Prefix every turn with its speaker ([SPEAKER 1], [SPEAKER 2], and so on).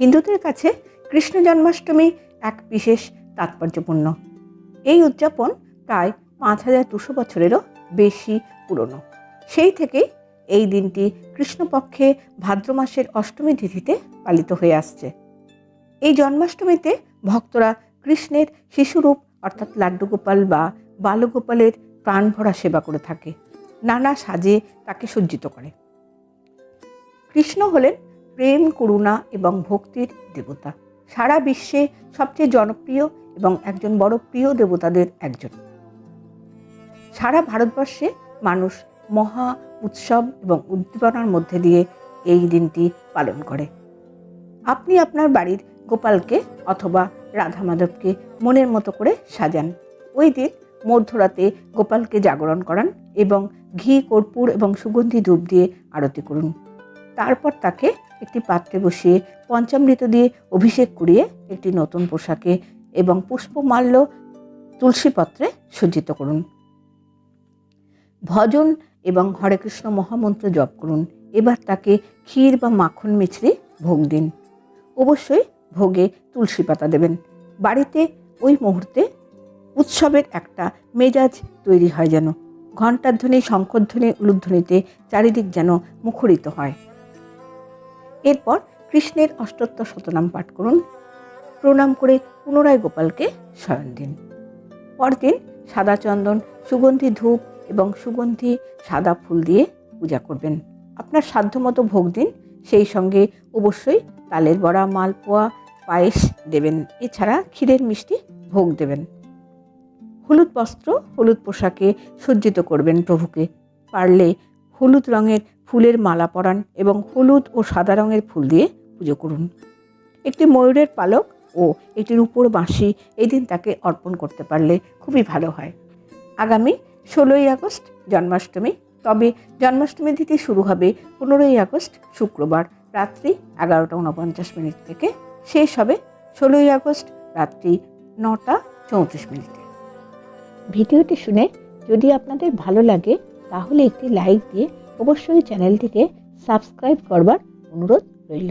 [SPEAKER 1] হিন্দুদের কাছে কৃষ্ণ জন্মাষ্টমী এক বিশেষ তাৎপর্যপূর্ণ। এই উদযাপন প্রায় পাঁচ হাজার দুশো বছরেরও বেশি পুরনো। সেই থেকেই এই দিনটি কৃষ্ণপক্ষে ভাদ্র মাসের অষ্টমী তিথিতে পালিত হয়ে আসছে। এই জন্মাষ্টমীতে ভক্তরা কৃষ্ণের শিশুরূপ, অর্থাৎ লাড্ডুগোপাল বা বালগোপালের প্রাণভরা সেবা করে থাকে। নানা সাজে তাকে সজ্জিত করে। কৃষ্ণ হলেন প্রেম, করুণা এবং ভক্তির দেবতা। সারা বিশ্বে সবচেয়ে জনপ্রিয় এবং একজন বড় প্রিয় দেবতাদের একজন। সারা ভারতবর্ষে মানুষ মহা উৎসব এবং উদ্দীপনার মধ্যে দিয়ে এই দিনটি পালন করে। আপনি আপনার বাড়ির গোপালকে অথবা রাধা মাধবকে মনের মতো করে সাজান। ওই দিন মধ্যরাতে গোপালকে জাগরণ করান এবং ঘি, কর্পূর এবং সুগন্ধি ধূপ দিয়ে আরতি করুন। তারপর তাকে একটি পাত্রে বসিয়ে পঞ্চামৃত দিয়ে অভিষেক করিয়ে একটি নতুন পোশাকে এবং পুষ্পমাল্য তুলসী পত্রে সজ্জিত করুন। ভজন এবং হরে কৃষ্ণ মহামন্ত্র জপ করুন। এবার তাকে ক্ষীর বা মাখন মিছরি ভোগ দিন। অবশ্যই ভোগে তুলসী পাতা দেবেন। বাড়িতে ওই মুহূর্তে উৎসবের একটা মেজাজ তৈরি হয় যেন। ঘণ্টার ধ্বনি শঙ্করধ্বনি উলুধ্বনিতে চারিদিক যেন মুখরিত হয়। এরপর কৃষ্ণের অষ্টোত্তর শতনাম পাঠ করুন। প্রণাম করে পুনরায় গোপালকে শয়ন দিন। পরদিন সাদা চন্দন, সুগন্ধি ধূপ এবং সুগন্ধি সাদা ফুল দিয়ে পূজা করবেন। আপনার সাধ্যমতো ভোগ দিন। সেই সঙ্গে অবশ্যই তালের বড়া, মালপোয়া, পায়েস দেবেন। এছাড়া ক্ষীরের মিষ্টি ভোগ দেবেন। হলুদ বস্ত্র, হলুদ পোশাকে সজ্জিত করবেন প্রভুকে। পারলে হলুদ রঙের ফুলের মালা পরান এবং হলুদ ও সাদা রঙের ফুল দিয়ে পুজো করুন। একটি ময়ূরের পালক ও একটির উপর বাঁশি এই দিন তাকে অর্পণ করতে পারলে খুবই ভালো হয়। আগামী ষোলোই আগস্ট জন্মাষ্টমী, তবে জন্মাষ্টমী তিথি শুরু হবে পনেরোই আগস্ট শুক্রবার রাত্রি এগারোটা উনপঞ্চাশ মিনিট থেকে। শেষ হবে ষোলোই আগস্ট রাত্রি নটা চৌত্রিশ মিনিটে। ভিডিওটি শুনে যদি আপনাদের ভালো লাগে, তাহলে একটি লাইক দিয়ে অবশ্যই চ্যানেলটিকে সাবস্ক্রাইব করবার অনুরোধ রইল।